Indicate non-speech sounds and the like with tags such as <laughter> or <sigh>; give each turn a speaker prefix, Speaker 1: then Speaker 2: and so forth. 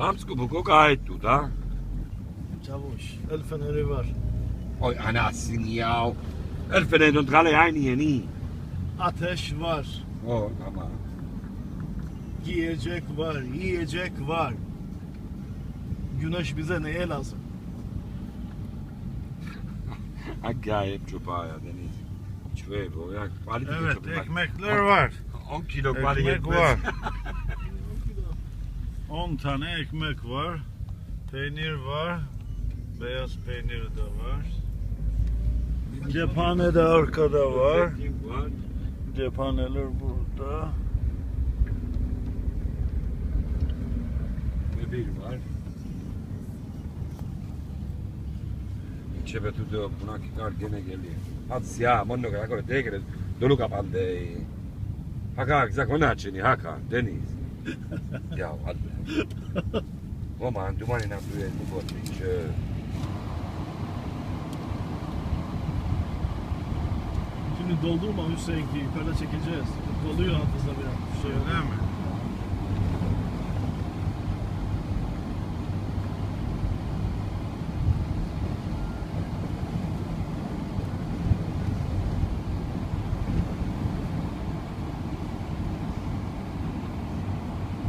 Speaker 1: Mam skupu gayet tu da.
Speaker 2: Çavuş. El feneri var.
Speaker 1: Oy anasını ya. El fenedon trale aynı yeni.
Speaker 2: Ateş var.
Speaker 1: O tamam.
Speaker 2: Giyecek var. Yiyecek var. Güneş bize neye lazım? <laughs>
Speaker 1: Acayip çupa ya deniz. Bu ya.
Speaker 2: Evet
Speaker 1: bak.
Speaker 2: ekmekler var.
Speaker 1: 10 kilo
Speaker 2: Ekmek var. <laughs> 10 tane ekmek var. Peynir var. Beyaz peynir de var. Cephane de arkada
Speaker 1: var.
Speaker 2: Cephaneler burada.
Speaker 1: Ve bir var. Çöpe tutuyor buna kikar gene geliyor. Hadi siyah monno kadar böyle tekrar dolu kapandı. Haka güzel konu açını haka deniz. Ya hadi. Roman dumanı yapıyor bu botu.
Speaker 2: Şimdi doldurma Hüseyin ki yukarıda çekeceğiz. Doluyor hafıza biraz. Şey
Speaker 3: Öyle mi?